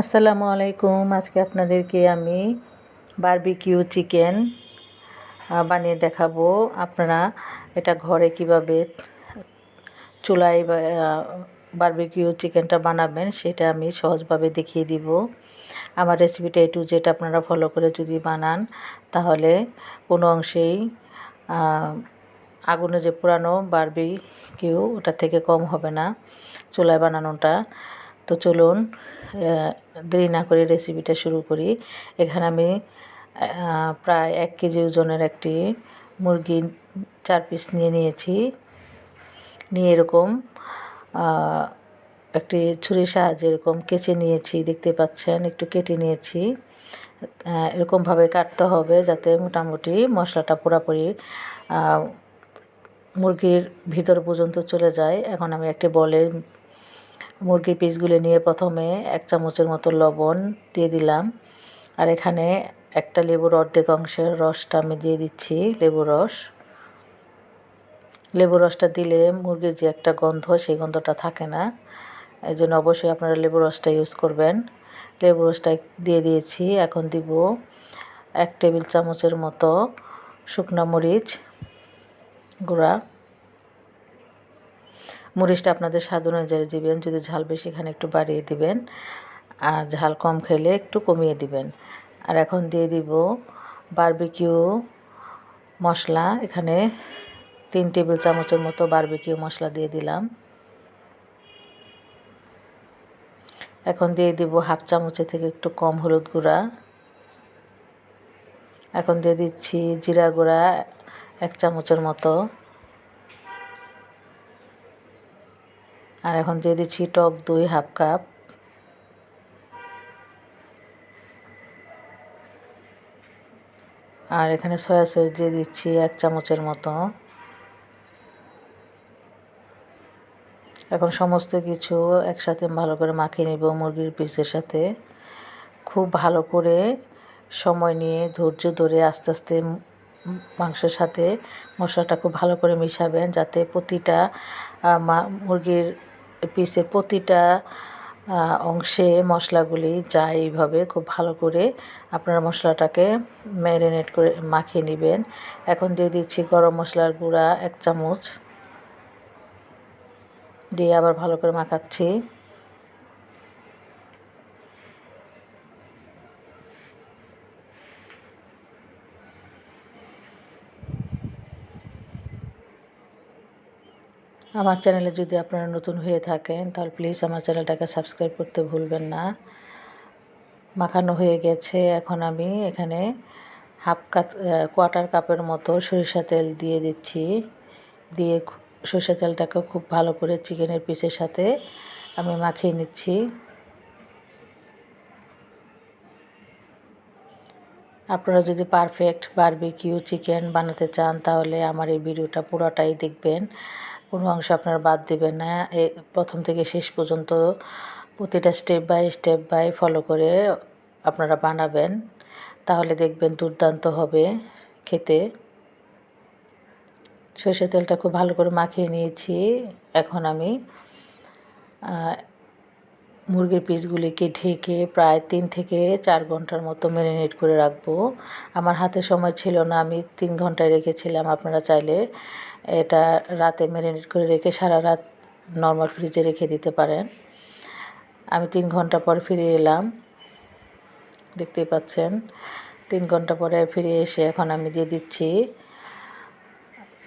আসসালামু আলাইকুম। আজকে আপনাদেরকে আমি বারবিকিউ চিকেন বানিয়ে দেখাবো। আপনারা এটা ঘরে কীভাবে চুলায় বারবিকিউ চিকেনটা বানাবেন সেটা আমি সহজভাবে দেখিয়ে দিব। আমার রেসিপিটা এ টু আপনারা ফলো করে যদি বানান, তাহলে কোনো অংশেই আগুনে যে পুরানো বারবিকিউ ওটা থেকে কম হবে না। চুলায় বানানোটা তো চলুন দেরি না করে রেসিপিটা শুরু করি। এখানে আমি প্রায় এক কেজি ওজনের একটি মুরগি চার পিস নিয়ে নিয়েছি। নিয়ে এরকম একটি ছুরির সাহায্যে এরকম কেচে নিয়েছি, দেখতে পাচ্ছেন, একটু কেটে নিয়েছি। এরকমভাবে কাটতে হবে যাতে মোটামুটি মশলাটা পুরোপুরি মুরগির ভিতর পর্যন্ত চলে যায়। এখন আমি একটি বলে মুরগির পিসগুলো নিয়ে প্রথমে এক চামচের মতো লবণ দিয়ে দিলাম। আর এখানে একটা লেবুর অর্ধেক অংশের রসটা আমি দিয়ে দিচ্ছি, লেবু রস। লেবু রসটা দিলে মুরগির যে একটা গন্ধ, সেই গন্ধটা থাকে না। এই জন্য অবশ্যই আপনারা লেবু রসটা ইউজ করবেন। লেবু রসটা দিয়ে দিয়েছি, এখন দিব এক টেবিল চামচের মতো শুকনো মরিচ গুঁড়া। মরিচটা আপনাদের স্বাদ অনুযায়ী দিবেন, যদি ঝাল বেশি এখানে একটু বাড়িয়ে দিবেন, আর ঝাল কম খেলে একটু কমিয়ে দিবেন। আর এখন দিয়ে দিব বারবিকিউ মশলা, এখানে তিন টেবিল চামচের মতো বারবিকিউ মশলা দিয়ে দিলাম। এখন দিয়ে দিব হাফ চামচের থেকে একটু কম হলুদ গুঁড়া। এখন দিয়ে দিচ্ছি জিরা গুঁড়া এক চামচের মতো। আর এখন দিয়ে দিচ্ছি টক দই হাফ কাপ। আর এখানে সয়া সস দিয়ে দিচ্ছি এক চামচের মতো। এখন সমস্ত কিছু একসাথে ভালো করে মাখিয়ে নেব মুরগির পিসের সাথে। খুব ভালো করে সময় নিয়ে ধৈর্য ধরে আস্তে আস্তে মাংসের সাথে মশলাটা খুব ভালো করে মিশাবেন যাতে প্রতিটা মুরগির পিসের প্রতিটা অংশে মশলাগুলি যা এইভাবে খুব ভালো করে আপনারা মশলাটাকে ম্যারিনেট করে মাখিয়ে নেবেন। এখন দিয়ে দিচ্ছি গরম মশলার গুঁড়া এক চামচ। দিয়ে আবার ভালো করে মাখাচ্ছি। আমার চ্যানেলে যদি আপনারা নতুন হয়ে থাকেন, তাহলে প্লিজ আমার চ্যানেলটাকে সাবস্ক্রাইব করতে ভুলবেন না। মাখানো হয়ে গেছে, এখন আমি এখানে হাফ কাপ কোয়ার্টার কাপের মতো সরিষা তেল দিয়ে দিচ্ছি। দিয়ে সরিষা তেলটাকে খুব ভালো করে চিকেনের পিসের সাথে আমি মাখিয়ে নিচ্ছি। আপনারা যদি পারফেক্ট বারবিকিউ চিকেন বানাতে চান, তাহলে আমার এই ভিডিওটা পুরোটাই দেখবেন। কোনো অংশ আপনারা বাদ দিবেন না। প্রথম থেকে শেষ পর্যন্ত প্রতিটা step by step by follow করে আপনারা বানাবেন। তাহলে দেখবেন দুর্দান্ত হবে খেতে। সর্ষের তেলটা খুব ভালো করে মাখিয়ে নিয়েছি। এখন আমি মুরগির পিসগুলিকে ঢেকে প্রায় তিন থেকে চার ঘণ্টার মতো ম্যারিনেট করে রাখব। আমার হাতে সময় ছিল না, আমি তিন ঘন্টায় রেখেছিলাম। আপনারা চাইলে এটা রাতে ম্যারিনেট করে রেখে সারা রাত নর্মাল ফ্রিজে রেখে দিতে পারেন। আমি তিন ঘণ্টা পর ফিরে এলাম। দেখতেই পাচ্ছেন, তিন ঘণ্টা পরে ফিরে এসে এখন আমি দিয়ে দিচ্ছি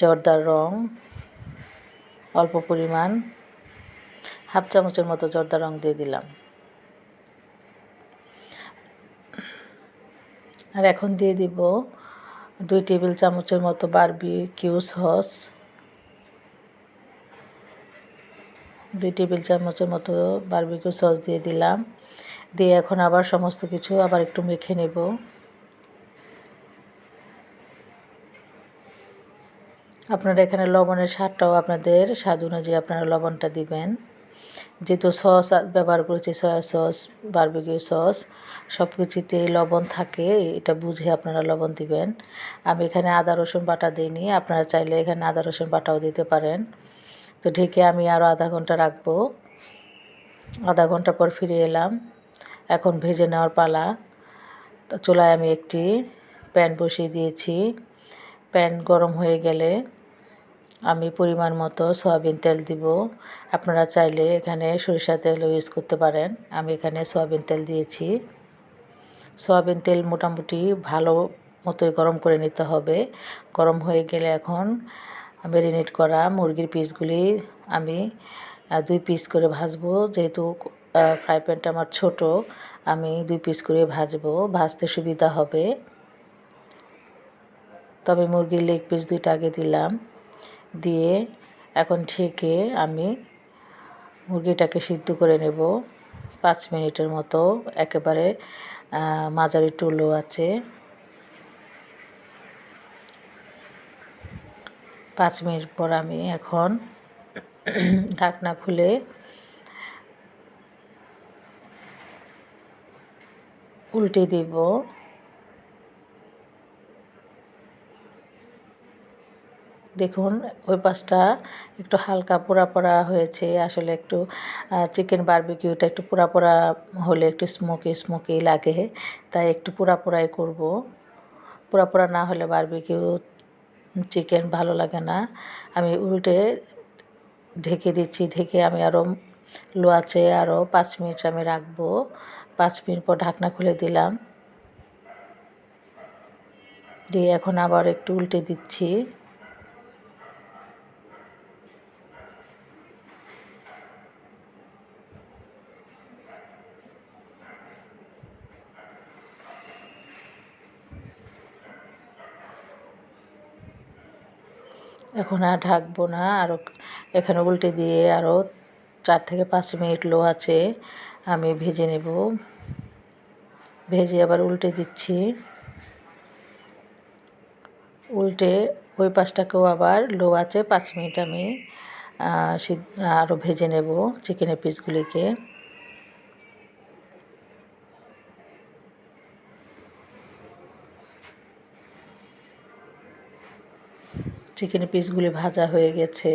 জর্দার রং। অল্প পরিমাণ হাফ চামচের মতো জর্দা রং দিয়ে দিলাম। আর এখন দিয়ে দিব দুই টেবিল চামচের মতো বারবি কিউ সস। দুই টেবিল চামচের মতো বারবিকিউ সস দিয়ে দিলাম। দিয়ে এখন আবার সমস্ত কিছু আবার একটু মেখে নেব। আপনারা এখানে লবণের স্বাদটাও আপনাদের স্বাদ অনুযায়ী আপনারা লবণটা দিবেন। যেহেতু সস ব্যবহার করেছি, সয়া সস বারবিকিউ সস সব কিছুতেই লবণ থাকে, এটা বুঝে আপনারা লবণ দিবেন। আমি এখানে আদা, রসুন বাটা দিইনি, আপনারা চাইলে এখানে আদা, রসুন বাটাও দিতে পারেন। তো ঢেকে আমি আরও আধা ঘণ্টা রাখব। আধা ঘণ্টা পর ফিরে এলাম। এখন ভেজে নেওয়ার পালা। তো চুলায় আমি একটি প্যান বসিয়ে দিয়েছি। প্যান গরম হয়ে গেলে আমি পরিমাণ মতো সয়াবিন তেল দিব। আপনারা চাইলে এখানে সরিষা তেলও ইউজ করতে পারেন। আমি এখানে সয়াবিন তেল দিয়েছি। সয়াবিন তেল মোটামুটি ভালো মতোই গরম করে নিতে হবে। গরম হয়ে গেলে এখন ম্যারিনেট করা মুরগির পিসগুলি আমি দুই পিস করে ভাজবো। যেহেতু ফ্রাই প্যানটা আমার ছোট, আমি দুই পিস করে ভাজবো। ভাজতে সুবিধা হবে। তবে মুরগির লেগ পিস দুইটা আগে দিলাম। দিয়ে এখন ঢেকে আমি মুরগিটাকে সিদ্ধ করে নেব। পাঁচ মিনিটের মতো একেবারে মাঝারি টুলো আছে। পাঁচ মিনিট পর আমি এখন ঢাকনা খুলে উল্টে দিব। দেখুন, ওই পাশটা একটু হালকা পোড়া পোড়া হয়েছে। আসলে একটু চিকেন বারবিকিউটা একটু পোড়া পোড়া হলে একটু স্মোকি স্মোকি লাগে। তাই একটু পোড়া পোড়াই করব। পোড়া পোড়া না হলে বারবিকিউ চিকেন ভালো লাগে না। আমি উল্টে ঢেকে দিচ্ছি, ঢেকে আমি আরও লো আছে আরও পাঁচ মিনিট আমি রাখব। পাঁচ মিনিট পর ঢাকনা খুলে দিলাম। দিয়ে এখন আবার একটু উল্টে দিচ্ছি। এখন আর ঢাকবো না। আরও এখানে উল্টে দিয়ে আরও চার থেকে পাঁচ মিনিট লো আছে। আমি ভেজে নেব। ভেজে আবার উল্টে দিচ্ছি। উল্টে ওই পাশটাকেও আবার লো আছে, পাঁচ মিনিট আমি আরও ভেজে নেব চিকেনের পিসগুলিকে। চিকেনের পিসগুলি ভাজা হয়ে গেছে।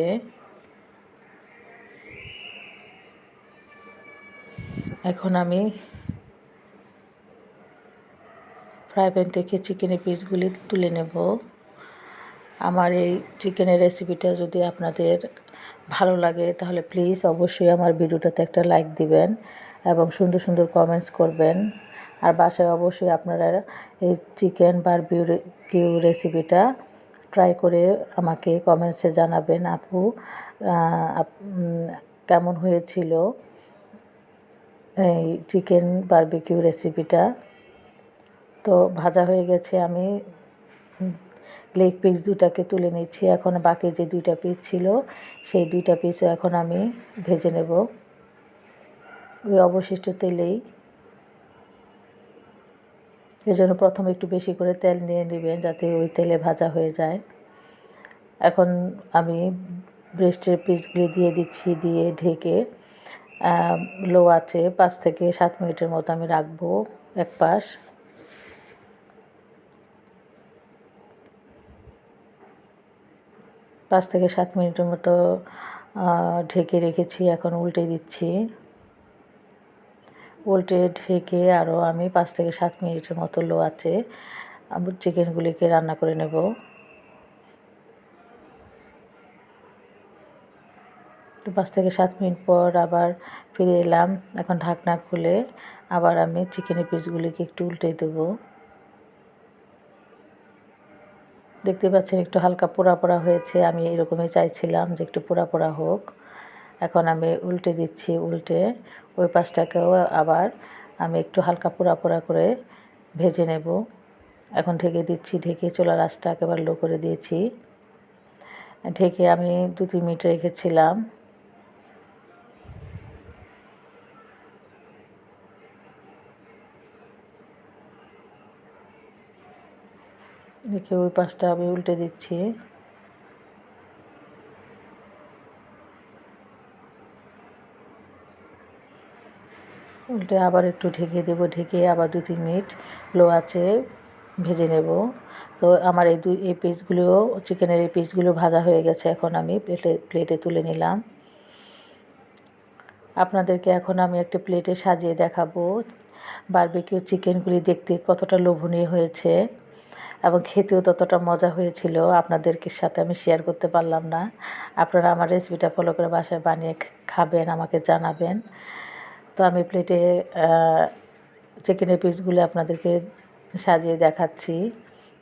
এখন আমি ফ্রাই প্যান থেকে চিকেনের পিসগুলি তুলে নেব। আমার এই চিকেনের রেসিপিটা যদি আপনাদের ভালো লাগে, তাহলে প্লিজ অবশ্যই আমার ভিডিওটাতে একটা লাইক দিবেন এবং সুন্দর সুন্দর কমেন্টস করবেন। আর বাসায় অবশ্যই আপনারা এই চিকেন বারবিউ কিউ রেসিপিটা ট্রাই করে আমাকে কমেন্টসে জানাবেন, আপু কেমন হয়েছিল এই চিকেন বারবিকিউ রেসিপিটা তো ভাজা হয়ে গেছে, আমি লেগ পিস দুটাকে তুলে নিচ্ছি। এখন বাকি যে দুইটা পিস ছিল, সেই দুইটা পিসও এখন আমি ভেজে নেব। ওই অবশিষ্ট তেলেই এজন্য প্রথমে একটু বেশি করে তেল নিয়ে নেবেন যাতে ওই তেলে ভাজা হয়ে যায়। এখন আমি ব্রেস্টের পিসগুলি দিয়ে দিচ্ছি, দিয়ে ঢেকে লো আছে পাঁচ থেকে সাত মিনিটের মতো আমি রাখব এক পাশ। পাঁচ থেকে সাত মিনিটের মতো ঢেকে রেখেছি, এখন উল্টে দিচ্ছি। উল্টে ঢেকে আরও আমি পাঁচ থেকে সাত মিনিটের মতো লো আছে চিকেনগুলিকে রান্না করে নেব। পাঁচ থেকে সাত মিনিট পর আবার ফিরে এলাম। এখন ঢাকনা খুলে আবার আমি চিকেনের পিসগুলিকে একটু উল্টে দেব। দেখতে পাচ্ছেন একটু হালকা পোড়া পোড়া হয়েছে, আমি এরকমই চাইছিলাম যে একটু পোড়া পোড়া হোক। এখন আমি উল্টে দিচ্ছি, উল্টে ওই পাশটাকেও আবার আমি একটু হালকা পোড়া পোড়া করে ভেজে নেব। এখন ঢেকে দিচ্ছি, ঢেকে চোলা রাসটা একেবারে লো করে দিয়েছি। ঢেকে আমি দু তিন মিনিট রেখেছিলাম। রেখে ওই পাশটা আমি উল্টে দিচ্ছি। উল্টে আবার একটু ঢেকে দেবো, ঢেকে আবার দু তিন মিনিট লো আছে ভেজে নেব। তো আমার এই দুই, এই পিসগুলো চিকেনের এই পিসগুলো ভাজা হয়ে গেছে, এখন আমি প্লেটে প্লেটে তুলে নিলাম। আপনাদেরকে এখন আমি একটা প্লেটে সাজিয়ে দেখাবো বারবিকিউ চিকেনগুলি দেখতে কতটা লোভনীয় হয়েছে এবং খেতেও ততটা মজা হয়েছিল, আপনাদেরকে সাথে আমি শেয়ার করতে পারলাম না। আপনারা আমার রেসিপিটা ফলো করে বাসায় বানিয়ে খাবেন, আমাকে জানাবেন। তো আমি প্লেটে চিকেনের পিসগুলো আপনাদেরকে সাজিয়ে দেখাচ্ছি।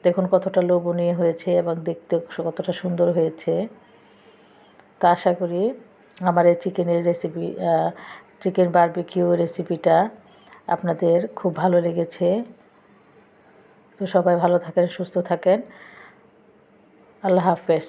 দেখুন কতটা লোভনীয় হয়েছে এবং দেখতে কতটা সুন্দর হয়েছে। তো আশা করি আমার এই চিকেনের রেসিপি চিকেন বারবিকিউ রেসিপিটা আপনাদের খুব ভালো লেগেছে। তো সবাই ভালো থাকেন, সুস্থ থাকেন। আল্লাহ হাফেজ।